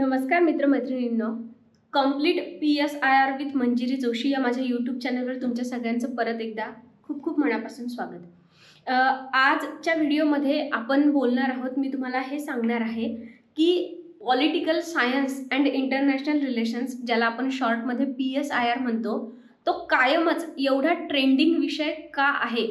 नमस्कार मित्रमैत्रिणींनो. Complete P S I R with Manjiri Joshi या माझ्या यूट्यूब चॅनलवर तुमच्या सगळ्यांचं परत एकदा खूप खूप मनापासून स्वागत. आजच्या व्हिडिओमध्ये आपण बोलणार आहोत मी तुम्हाला हे सांगणार आहे की political science and international relations ज्याला आपण शॉर्टमध्ये पी एस आय आर म्हणतो तो कायमच एवढा ट्रेंडिंग विषय का आहे?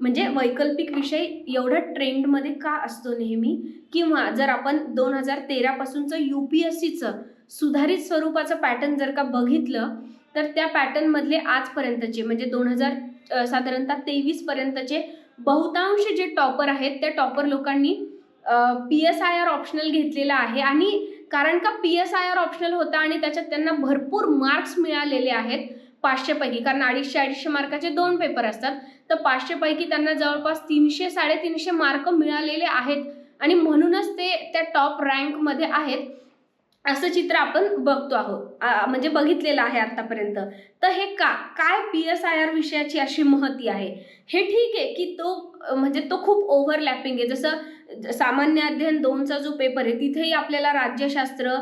म्हणजे वैकल्पिक विषय एवढा ट्रेंडमध्ये का असतो नेहमी? किंवा जर आपण दोन हजार तेरापासूनचं यू पी एस सीचं सुधारित स्वरूपाचं पॅटर्न जर का बघितलं तर त्या पॅटर्नमधले आजपर्यंतचे म्हणजे दोन हजार साधारणतः तेवीसपर्यंतचे बहुतांश जे टॉपर आहेत त्या टॉपर लोकांनी P S I R optional घेतलेला आहे. आणि कारण का P S I R optional होता आणि त्याच्यात त्यांना भरपूर मार्क्स मिळालेले आहेत पाचशेपैकी कारण अडीचशे अडीचशे मार्काचे दोन पेपर असतात. तर पाचशेपैकी त्यांना जवळपास तीनशे साडेतीनशे मार्क मिळालेले आहेत. आणि म्हणूनच ते त्या टॉप रँकमध्ये आहेत. असं चित्र आपण बघतो आहोत. आ, म्हणजे बघितलेलं आहे आतापर्यंत. तर हे का काय पी एस आय आर विषयाची अशी महती आहे? हे ठीक आहे की तो म्हणजे तो खूप ओव्हरलॅपिंग आहे. जसं सामान्य अध्ययन दोनचा जो पेपर आहे तिथेही आपल्याला राज्यशास्त्र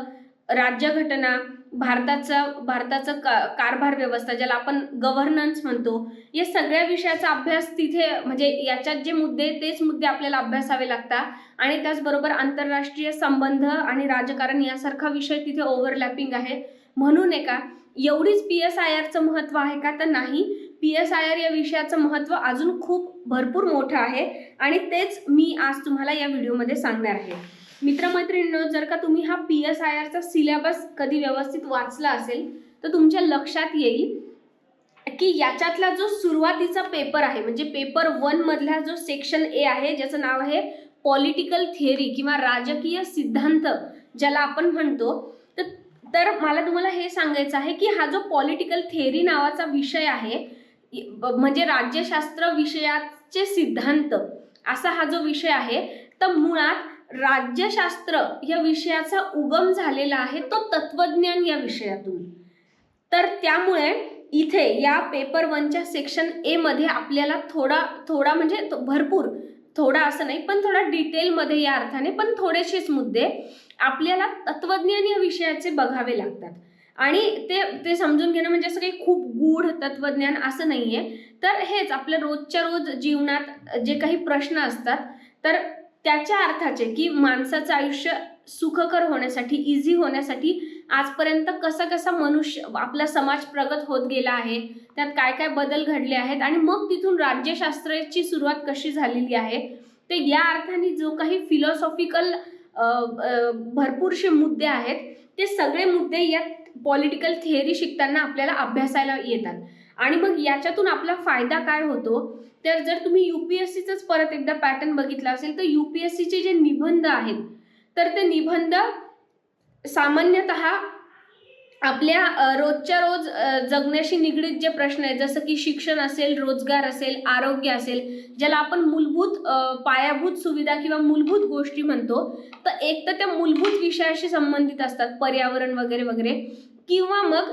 राज्यघटना भारताचा भारताचं का कारभार व्यवस्था ज्याला आपण गव्हर्नन्स म्हणतो या सगळ्या विषयाचा अभ्यास तिथे म्हणजे याच्यात जे मुद्दे तेच मुद्दे आपल्याला अभ्यासावे लागतात. आणि त्याचबरोबर आंतरराष्ट्रीय संबंध आणि राजकारण यासारखा विषय तिथे ओव्हरलॅपिंग आहे. म्हणून आहे का एवढीच पी एस आय आरचं महत्त्व आहे का तर नाही. पी एस आय आर या विषयाचं महत्त्व अजून खूप भरपूर मोठं आहे. आणि तेच मी आज तुम्हाला या व्हिडिओमध्ये सांगणार आहे. मित्रमैत्रिणींनो जर का तुम्ही हा पी एस आय आरचा सिलेबस कधी व्यवस्थित वाचला असेल तर तुमच्या लक्षात येईल की याच्यातला जो सुरुवातीचा पेपर आहे म्हणजे पेपर वनमधला जो सेक्शन ए आहे ज्याचं नाव आहे पॉलिटिकल थिअरी किंवा राजकीय सिद्धांत ज्याला आपण म्हणतो तर तर मला तुम्हाला हे सांगायचं आहे की हा जो पॉलिटिकल थिअरी नावाचा विषय आहे म्हणजे राज्यशास्त्र विषयाचे सिद्धांत असा हा जो विषय आहे तर मुळात राज्यशास्त्र या विषयाचा उगम झालेला आहे तो तत्वज्ञान या विषयातून. तर त्यामुळे इथे या पेपर वनच्या सेक्शन ए मध्ये आपल्याला थोडा थोडा म्हणजे तो- भरपूर थोडा असं नाही पण थोडा डिटेलमध्ये या अर्थाने पण थोडेसेच मुद्दे आपल्याला तत्वज्ञान या विषयाचे बघावे लागतात. आणि ते ते समजून घेणं म्हणजे असं काही खूप गूढ तत्वज्ञान असं नाही आहे तर हेच आपल्या रोजच्या रोज जीवनात जे काही प्रश्न असतात तर त्याच्या अर्थाचे की माणसाचं आयुष्य सुखकर होण्यासाठी इझी होण्यासाठी आजपर्यंत कसा कसा मनुष्य आपला समाज प्रगत होत गेला आहे त्यात काय काय बदल घडले आहेत आणि मग तिथून राज्यशास्त्राची सुरुवात कशी झालेली आहे ते या अर्थाने जो काही फिलॉसॉफिकल भरपूरसे मुद्दे आहेत ते सगळे मुद्दे या पॉलिटिकल थिअरी शिकताना आपल्याला अभ्यासायला येतात. आणि मग याच्यातून आपला फायदा काय होतो? तर जर तुम्ही यू पी एस सीचंच परत एकदा पॅटर्न बघितला असेल तर यू पी एस सीचे जे निबंध आहेत तर ते निबंध सामान्यतः आपल्या रोजच्या रोज जगण्याशी निगडीत जे प्रश्न आहेत जसं की शिक्षण असेल रोजगार असेल आरोग्य असेल ज्याला आपण मूलभूत पायाभूत सुविधा किंवा मूलभूत गोष्टी म्हणतो तर एक तर त्या मूलभूत विषयाशी संबंधित असतात पर्यावरण वगैरे वगैरे किंवा मग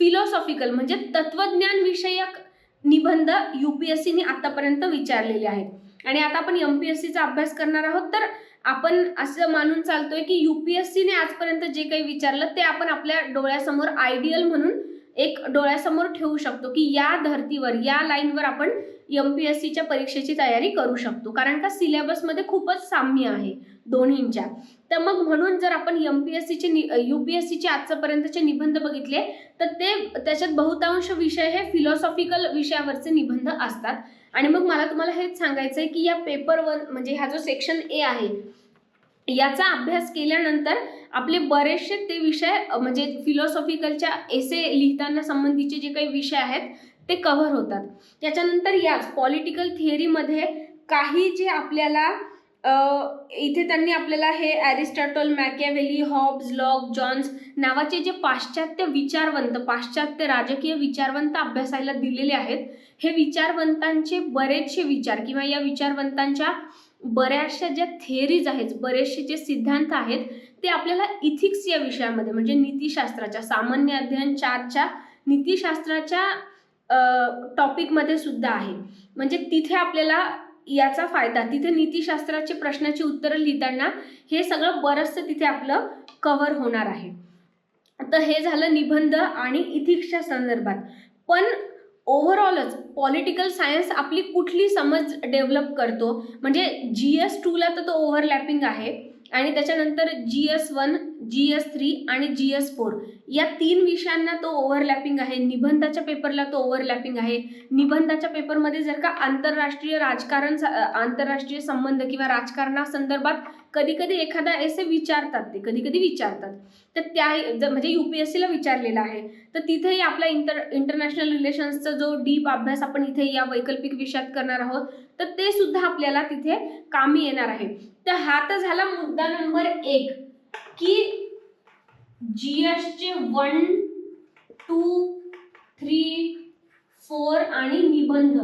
फिलॉसॉफिकल म्हणजे तत्वज्ञान विषयक निबंध यू पी एस सीने आतापर्यंत विचारलेले आहेत. आणि आता आपण एम पी एस सीचा अभ्यास करणार आहोत तर आपण असं मानून चालतोय की यू पी एस सीने आजपर्यंत जे काही विचारलं ते आपण आपल्या डोळ्यासमोर आयडियल म्हणून एक डोळ्यासमोर ठेवू शकतो की या धर्तीवर या लाईनवर आपण एम पी एस सीच्या परीक्षेची तयारी करू शकतो. कारण का सिलेबसमध्ये खूपच साम्य आहे दोन्हींच्या. तर मग म्हणून जर आपण एम पी एस सीचे यू पी एस सीचे आजपर्यंतचे निबंध बघितले तर ते त्याच्यात बहुतांश विषय हे फिलॉसॉफिकल विषयावरचे निबंध असतात. आणि मग मला तुम्हाला हेच सांगायचं आहे की या पेपरवर म्हणजे हा जो सेक्शन ए आहे याचा अभ्यास केल्यानंतर आपले बरेचसे ते विषय म्हणजे फिलॉसॉफिकलच्या एसे लिहिताना संबंधीचे जे काही विषय आहेत ते कव्हर होतात. त्याच्यानंतर याच पॉलिटिकल थिअरीमध्ये काही जे आपल्याला इथे त्यांनी आपल्याला हे Aristotle Machiavelli Hobbes Locke Johns नावाचे जे पाश्चात्य विचारवंत पाश्चात्य राजकीय विचारवंत अभ्यासायला दिलेले आहेत हे विचारवंतांचे बरेचसे विचार किंवा या विचारवंतांच्या बऱ्याचशा ज्या थिअरीज आहेत बरेचसे जे सिद्धांत आहेत ते आपल्याला इथिक्स या विषयामध्ये म्हणजे नीतीशास्त्राच्या सामान्य अध्ययन चारच्या नीतीशास्त्राच्या टॉपिकमध्ये सुद्धा आहे. म्हणजे तिथे आपल्याला याचा फायदा तिथे नीतिशास्त्राचे प्रश्नाची उत्तरं लिहिताना हे सगळं बरंचसं तिथे आपलं कव्हर होणार आहे. तर हे झालं निबंध आणि इथिक्सच्या संदर्भात. पण ओव्हरऑलच पॉलिटिकल सायन्स आपली कुठली समज डेव्हलप करतो. म्हणजे जी एस टूला तर तो ओव्हरलॅपिंग आहे. आणि त्याच्यानंतर G S one G S three आणि जी एस फोर या तीन विषयांना तो ओव्हरलॅपिंग आहे. निबंधाच्या पेपरला तो ओव्हरलॅपिंग आहे. निबंधाच्या पेपरमध्ये जर का आंतरराष्ट्रीय राजकारण आंतरराष्ट्रीय संबंध किंवा राजकारणासंदर्भात कधी कधी एखादा एसे विचारतात ते कधी कधी विचारतात. तर त्या जर म्हणजे यू पी एस सीला विचारलेला आहे. तर तिथेही आपला इंटर इंटरनॅशनल रिलेशन्सचा जो डीप अभ्यास आपण इथे या वैकल्पिक विषयात करणार आहोत तर ते सुद्धा आपल्याला तिथे कामी येणार आहे. तर हा तर झाला मुद्दा नंबर एक की जी एसचे वन टू थ्री फोर आणि निबंध.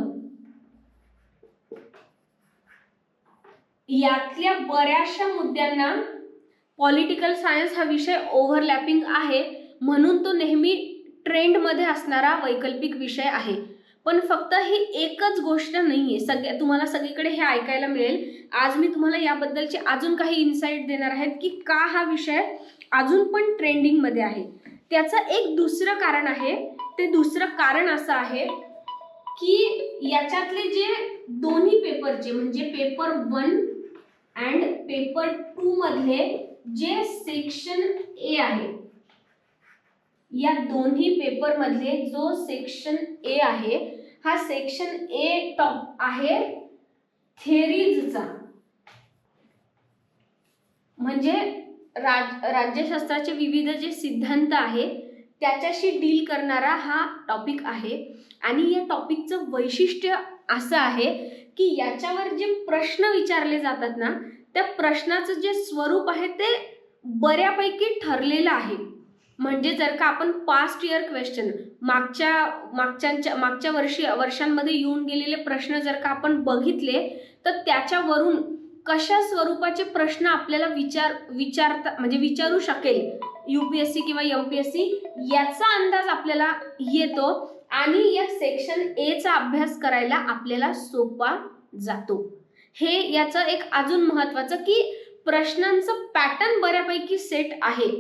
यातल्या बऱ्याचशा मुद्द्यांना पॉलिटिकल सायन्स हा विषय ओव्हरलॅपिंग आहे म्हणून तो नेहमी ट्रेंडमध्ये असणारा वैकल्पिक विषय आहे. पण फक्त ही एकच गोष्ट नाही आहे सगळ्या तुम्हाला सगळीकडे हे ऐकायला मिळेल. आज मी तुम्हाला याबद्दलचे अजून काही इन्साईट देणार आहेत की का हा विषय अजून पण ट्रेंडिंगमध्ये आहे. त्याचं एक दुसरं कारण आहे ते दुसरं कारण असं आहे की याच्यातले जे दोन्ही पेपरचे म्हणजे paper one and paper two मधले जे सेक्शन ए आहे या दोन्ही पेपर मधले जो सेक्शन ए आहे हा सेक्शन ए टॉप आहे थेरीजचा म्हणजे राज राज्यशास्त्राचे विविध जे सिद्धांत आहे त्याच्याशी डील करणारा हा टॉपिक आहे. आणि या टॉपिकचं वैशिष्ट्य असं आहे की याच्यावर जे प्रश्न विचारले जातात ना त्या प्रश्नाचं जे स्वरूप आहे ते बऱ्यापैकी ठरलेलं आहे. म्हणजे जर का आपण पास्ट इयर क्वेश्चन मागच्या मागच्या मागच्या वर्षी वर्षांमध्ये येऊन गेलेले प्रश्न जर का आपण बघितले तर त्याच्यावरून कशा स्वरूपाचे प्रश्न आपल्याला विचार विचारता म्हणजे विचारू शकेल? यू पी एस सी किंवा एम पी एस सी याचा अंदाज आपल्याला येतो आणि या सेक्शन एचा अभ्यास करायला आपल्याला सोपा जातो. हे याचं एक अजून महत्त्वाचं की प्रश्नांचं पॅटर्न बऱ्यापैकी सेट आहे.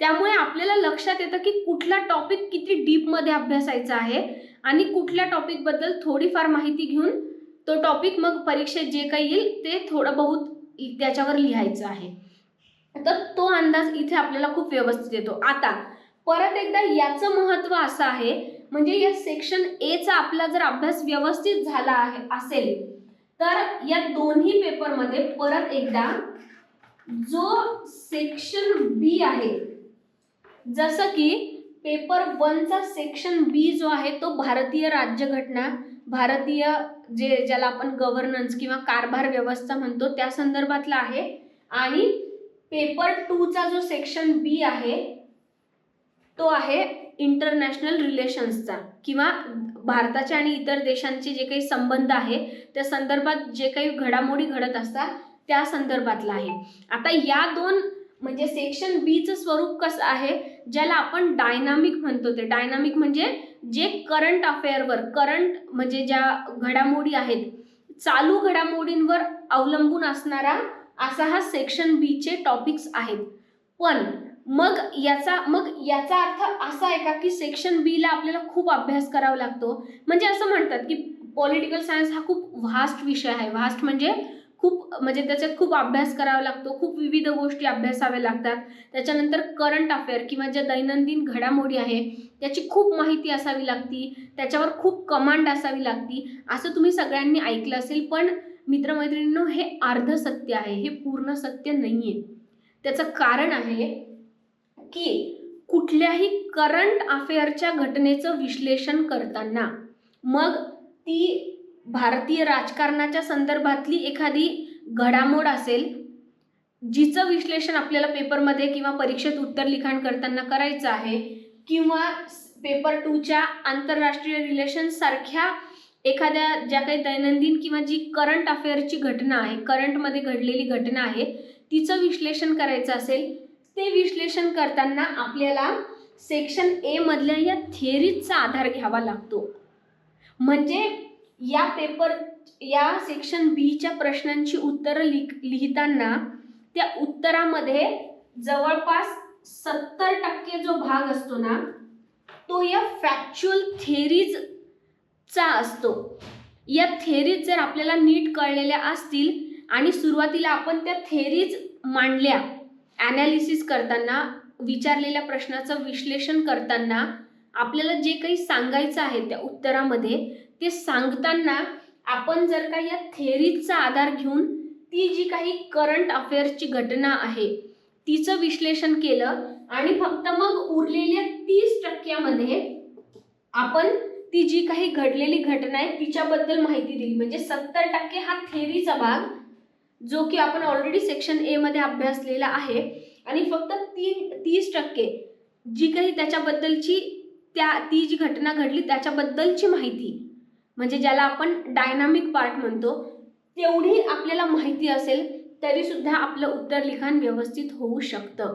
त्यामुळे आपल्याला लक्षात येतं की कुठला टॉपिक किती डीपमध्ये अभ्यासायचा आहे आणि कुठल्या टॉपिकबद्दल थोडीफार माहिती घेऊन तो टॉपिक मग परीक्षेत जे काही येईल ते थोडं बहुत त्याच्यावर लिहायचं आहे. तर तो अंदाज इथे आपल्याला खूप व्यवस्थित येतो. आता परत एकदा याचं महत्त्व असं आहे म्हणजे या सेक्शन एचा आपला जर अभ्यास व्यवस्थित झाला आहे असेल तर या दोन्ही पेपरमध्ये परत एकदा जो सेक्शन बी आहे जसं की पेपर वनचा सेक्शन बी जो आहे तो भारतीय राज्यघटना भारतीय जे ज्याला आपण गव्हर्नन्स किंवा कारभार व्यवस्था म्हणतो त्या संदर्भातला आहे. आणि पेपर टूचा जो सेक्शन बी आहे तो आहे इंटरनॅशनल रिलेशन्सचा किंवा भारताचे आणि इतर देशांचे जे काही संबंध आहे त्या संदर्भात जे काही घडामोडी घडत असतात त्या संदर्भातला आहे. आता या दोन म्हणजे सेक्शन बीचं स्वरूप कसं आहे? ज्याला आपण डायनामिक म्हणतो. ते डायनामिक म्हणजे जे करंट अफेअरवर करंट म्हणजे ज्या घडामोडी आहेत चालू घडामोडींवर अवलंबून असणारा असा हा सेक्शन बीचे टॉपिक्स आहेत. पण मग याचा मग याचा अर्थ असा आहे का की सेक्शन बीला आपल्याला खूप अभ्यास करावा लागतो? म्हणजे असं म्हणतात की पॉलिटिकल सायन्स हा खूप व्हास्ट विषय आहे. व्हास्ट म्हणजे खूप म्हणजे त्याच्यात खूप अभ्यास करावा लागतो खूप विविध गोष्टी अभ्यासाव्या लागतात. त्याच्यानंतर करंट अफेअर किंवा ज्या दैनंदिन घडामोडी आहे त्याची खूप माहिती असावी लागती त्याच्यावर खूप कमांड असावी लागती. असं तुम्ही सगळ्यांनी ऐकलं असेल पण मित्रमैत्रिणींनो हे अर्ध सत्य आहे हे पूर्ण सत्य नाही आहे त्याचं कारण आहे की कुठल्याही करंट अफेअरच्या घटनेचं विश्लेषण करताना मग ती भारतीय राजकारणाच्या संदर्भातली एखादी घडामोड असेल जिचं विश्लेषण आपल्याला पेपरमध्ये किंवा परीक्षेत उत्तर लिखाण करताना करायचं आहे किंवा पेपर टूच्या आंतरराष्ट्रीय रिलेशनसारख्या एखाद्या ज्या काही दैनंदिन किंवा जी करंट अफेअरची घटना आहे करंटमध्ये घडलेली घटना आहे तिचं विश्लेषण करायचं असेल ते विश्लेषण करताना आपल्याला सेक्शन एमधल्या या थिअरीजचा आधार घ्यावा लागतो. म्हणजे या पेपर या सेक्शन बीच्या प्रश्नांची उत्तरं लिख लिहिताना त्या उत्तरामध्ये जवळपास सत्तर टक्के जो भाग असतो ना तो या फॅक्च्युअल थेरीजचा असतो. या थेरीज जर आपल्याला नीट कळलेल्या असतील आणि सुरुवातीला आपण त्या थेरीज मांडल्या ॲनालिसिस करताना विचारलेल्या प्रश्नाचं विश्लेषण करताना आपल्याला जे काही सांगायचं आहे त्या उत्तरामध्ये ते सांगताना आपण जर का या थेरीजचा आधार घेऊन ती जी काही करंट अफेअर्सची घटना आहे तिचं विश्लेषण केलं आणि फक्त मग उरलेल्या तीस टक्क्यामध्ये आपण ती जी काही घडलेली घटना आहे तिच्याबद्दल माहिती दिली. म्हणजे सत्तर टक्के हा थेरीचा भाग जो की आपण ऑलरेडी सेक्शन एमध्ये अभ्यासलेला आहे. आणि फक्त तीन तीस टक्के जी काही त्याच्याबद्दलची त्या ती जी घटना घडली त्याच्याबद्दलची माहिती म्हणजे ज्याला आपण डायनामिक पार्ट म्हणतो तेवढी आपल्याला माहिती असेल तरीसुद्धा आपलं उत्तर लिखाण व्यवस्थित होऊ शकतं.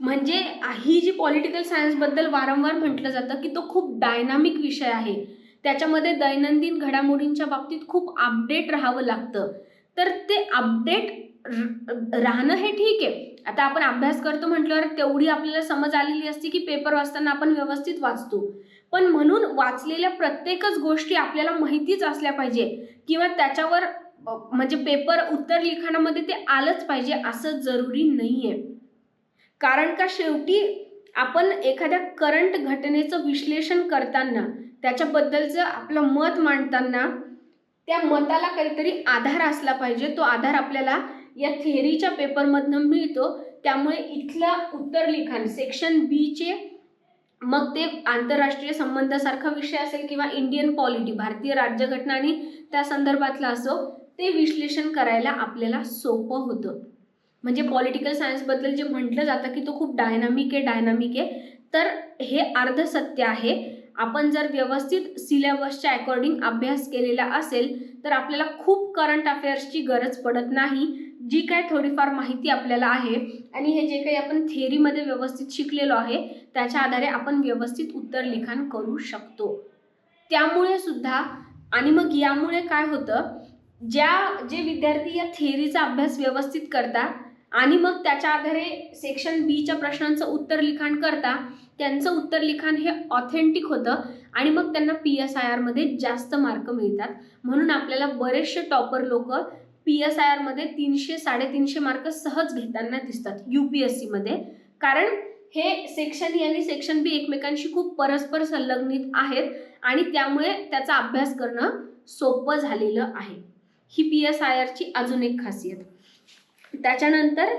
म्हणजे ही जी पॉलिटिकल सायन्सबद्दल वारंवार म्हटलं जातं की तो खूप डायनामिक विषय आहे. त्याच्यामध्ये दैनंदिन घडामोडींच्या बाबतीत खूप अपडेट राहावं लागतं. तर ते अपडेट राहणं हे ठीक आहे. आता आपण अभ्यास करतो म्हटल्यावर तेवढी आपल्याला समज आलेली असते की पेपर वाचताना आपण व्यवस्थित वाचतो. पण म्हणून वाचलेल्या प्रत्येकच गोष्टी आपल्याला माहितीच असल्या पाहिजे. किंवा त्याच्यावर म्हणजे पेपर उत्तर लिखाणामध्ये ते आलंच पाहिजे असं जरुरी नाही आहे कारण का शेवटी आपण एखाद्या करंट घटनेचं विश्लेषण करताना त्याच्याबद्दलचं आपलं मत मांडताना त्या मताला काहीतरी आधार असला पाहिजे. तो आधार आपल्याला या थेअरीच्या पेपरमधनं मिळतो. त्यामुळे इथलं उत्तर लिखाण सेक्शन बीचे मग ते आंतरराष्ट्रीय संबंधासारखा विषय असेल किंवा इंडियन पॉलिटी भारतीय राज्यघटना आणि त्या संदर्भातला असो ते विश्लेषण करायला आपल्याला सोपं होतं. म्हणजे पॉलिटिकल सायन्सबद्दल जे म्हटलं जातं की तो खूप डायनामिक आहे डायनामिक आहे. तर हे अर्ध सत्य आहे. आपण जर व्यवस्थित सिलेबसच्या अकॉर्डिंग अभ्यास केलेला असेल तर आपल्याला खूप करंट अफेअर्सची गरज पडत नाही. जी काय थोडीफार माहिती आपल्याला आहे आणि हे जे काही आपण थेअरीमध्ये व्यवस्थित शिकलेलो आहे त्याच्या आधारे आपण व्यवस्थित उत्तर लिखाण करू शकतो. त्यामुळे सुद्धा आणि मग यामुळे काय होतं ज्या जे विद्यार्थी या थेअरीचा अभ्यास व्यवस्थित करता आणि मग त्याच्या आधारे सेक्शन बीच्या प्रश्नांचं उत्तर लिखाण करता त्यांचं उत्तर लिखाण हे ऑथेंटिक होतं आणि मग त्यांना पी एस आय आरमध्ये जास्त मार्क मिळतात. म्हणून आपल्याला बरेचसे टॉपर लोक पी एस आय आरमध्ये तीनशे साडेतीनशे मार्क सहज घेताना दिसतात यू पी एस सीमध्ये कारण हे सेक्शन ए e आणि सेक्शन बी एकमेकांशी खूप परस्पर संलग्नित आहेत आणि त्यामुळे त्याचा अभ्यास करणं सोपं झालेलं आहे. ही पी एस आय आरची अजून एक खासियत. त्याच्यानंतर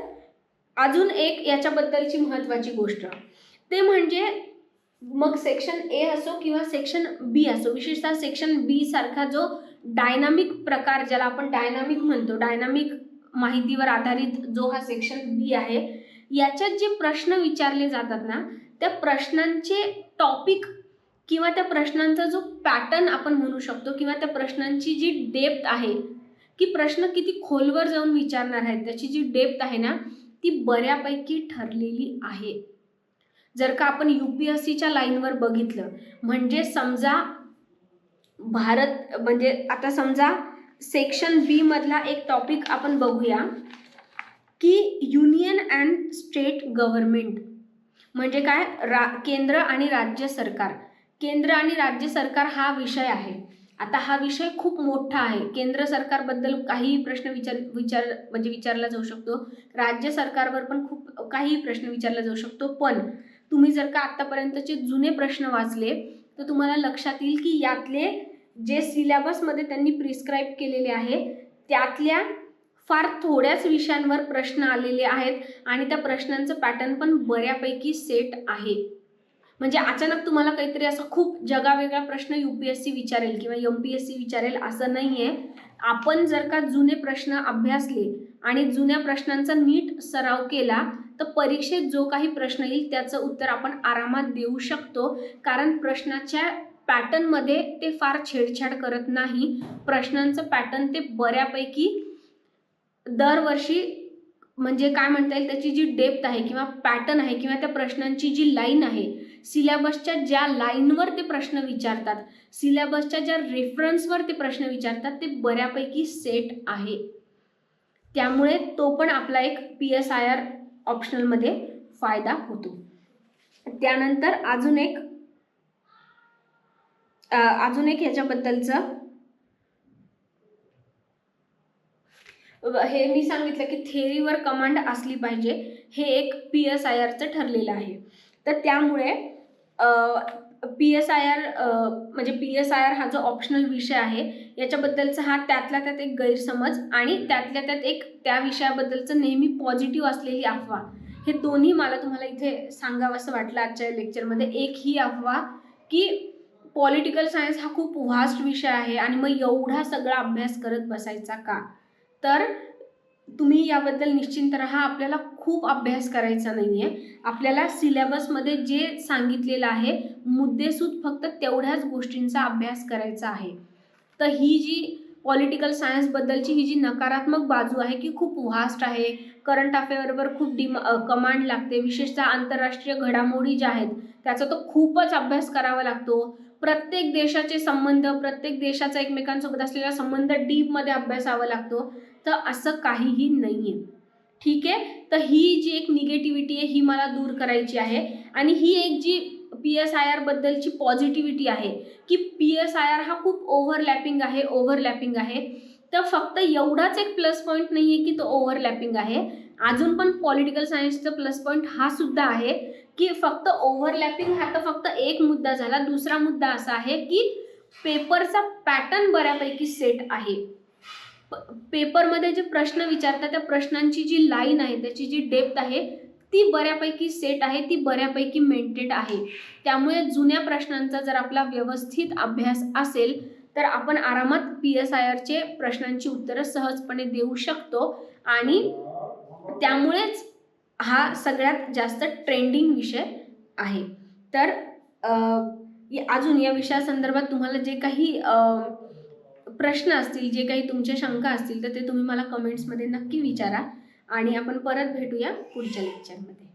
अजून एक याच्याबद्दलची महत्त्वाची गोष्ट. ते म्हणजे मग सेक्शन ए असो किंवा सेक्शन बी असो विशेषतः सेक्शन बी सारखा जो डायनामिक प्रकार ज्याला आपण डायनामिक म्हणतो डायनामिक माहितीवर आधारित जो हा सेक्शन बी आहे याच्यात जे प्रश्न विचारले जातात ना त्या प्रश्नांचे टॉपिक किंवा त्या प्रश्नांचा जो पॅटर्न आपण म्हणू शकतो किंवा त्या प्रश्नांची जी डेप्थ आहे की प्रश्न किती खोलवर जाऊन विचारणार आहेत त्याची जी डेप्थ आहे ना ती बऱ्यापैकी ठरलेली आहे. जर का आपण यू पी एस सीच्या लाईनवर बघितलं म्हणजे समजा भारत म्हणजे आता समजा सेक्शन बी मधला एक टॉपिक आपण बघूया की युनियन अँड स्टेट गव्हर्नमेंट म्हणजे काय? रा केंद्र आणि राज्य सरकार. केंद्र आणि राज्य सरकार हा विषय आहे. आता हा विषय खूप मोठा आहे. केंद्र सरकारबद्दल काहीही प्रश्न विचार विचार म्हणजे विचारला जाऊ शकतो. राज्य सरकारवर पण खूप काहीही प्रश्न विचारला जाऊ शकतो. पण तुम्ही जर का आत्तापर्यंतचे जुने प्रश्न वाचले तर तुम्हाला लक्षात येईल की यातले जे सिलेबसमध्ये त्यांनी प्रिस्क्राईब केलेले आहे त्यातल्या फार थोड्याच विषयांवर प्रश्न आलेले आहेत आणि त्या प्रश्नांचं पॅटर्न पण बऱ्यापैकी सेट आहे. म्हणजे अचानक तुम्हाला काहीतरी असं खूप जगावेगळा प्रश्न यू पी एस सी विचारेल किंवा एम पी एस सी विचारेल असं नाही आहे आपण जर का जुने प्रश्न अभ्यासले आणि जुन्या प्रश्नांचा नीट सराव केला तर परीक्षेत जो काही प्रश्न येईल त्याचं उत्तर आपण आरामात देऊ शकतो. कारण प्रश्नाच्या पॅटर्नमध्ये ते फार छेडछाड करत नाही. प्रश्नांचं पॅटर्न ते बऱ्यापैकी दरवर्षी म्हणजे काय म्हणता येईल त्याची जी डेप्थ आहे किंवा पॅटर्न आहे किंवा त्या प्रश्नांची जी लाईन आहे सिलेबसच्या ज्या लाईनवर ते प्रश्न विचारतात सिलेबसच्या ज्या रेफरन्सवर ते प्रश्न विचारतात ते बऱ्यापैकी सेट आहे. त्यामुळे तो पण आपला एक पी एस आय आर ऑप्शनलमध्ये फायदा होतो. त्यानंतर अजून एक अजून एक ह्याच्याबद्दलचं. हे मी सांगितलं की थेरीवर कमांड असली पाहिजे हे एक पी एस आय आरचं ठरलेलं आहे. तर त्यामुळे पी एस आय आर म्हणजे पी एस आय आर हा जो ऑप्शनल विषय आहे याच्याबद्दलचा हा त्यातल्या त्यात एक गैरसमज आणि त्यातल्या त्यात एक त्या विषयाबद्दलचं नेहमी पॉझिटिव्ह असलेली अफवा. हे दोन्ही मला तुम्हाला इथे सांगावंसं वाटलं आजच्या लेक्चरमध्ये एक ही अफवा की पॉलिटिकल सायन्स हा खूप व्हास्ट विषय आहे आणि मग एवढा सगळा अभ्यास करत बसायचा का? तर तुम्ही याबद्दल निश्चिंत राहा आपल्याला खूप अभ्यास करायचा नाही आहे आपल्याला सिलेबसमध्ये जे सांगितलेलं आहे मुद्देसूद फक्त तेवढ्याच गोष्टींचा अभ्यास करायचा आहे. तर ही जी पॉलिटिकल सायन्सबद्दलची ही जी नकारात्मक बाजू आहे की खूप व्हास्ट आहे. करंट अफेअरवर खूप डिमा कमांड लागते. विशेषतः आंतरराष्ट्रीय घडामोडी ज्या आहेत त्याचा तो खूपच अभ्यास करावा लागतो. प्रत्येक देशाचे संबंध प्रत्येक देशाचा एकमेकांसोबत असलेला संबंध डीपमध्ये अभ्यासावा लागतो. तर असं काहीही नाही आहे ठीक आहे? तर ही जी एक निगेटिव्हिटी आहे ही मला दूर करायची आहे. आणि ही एक जी पी एस आय आरबद्दलची पॉझिटिव्हिटी आहे की पी एस आय आर हा खूप ओव्हरलॅपिंग आहे ओव्हरलॅपिंग आहे. तर फक्त एवढाच एक प्लस पॉईंट नाही आहे की तो ओव्हरलॅपिंग आहे. अजून पण पॉलिटिकल सायन्सचा प्लस पॉईंट हा सुद्धा आहे की फक्त ओव्हरलॅपिंग हा तर फक्त एक मुद्दा झाला. दुसरा मुद्दा असा आहे की पेपरचा पॅटर्न बऱ्यापैकी सेट आहे. प- पेपरमध्ये जे प्रश्न विचारतात त्या प्रश्नांची जी लाईन आहे त्याची जी डेप्थ आहे ती बऱ्यापैकी सेट आहे ती बऱ्यापैकी मेंटेड आहे. त्यामुळे जुन्या प्रश्नांचा जर आपला व्यवस्थित अभ्यास असेल तर आपण आरामात पी एस आय आरचे प्रश्नांची उत्तरं सहजपणे देऊ शकतो. आणि त्यामुळेच हा सगळ्यात जास्त ट्रेंडिंग विषय आहे. तर या- अजून या विषयासंदर्भात तुम्हाला जे काही प्रश्न असतील जे काही तुमच्या शंका असतील तर ते तुम्ही मला कमेंट्समध्ये नक्की विचारा आणि आपण परत भेटूया पुढच्या लेक्चरमध्ये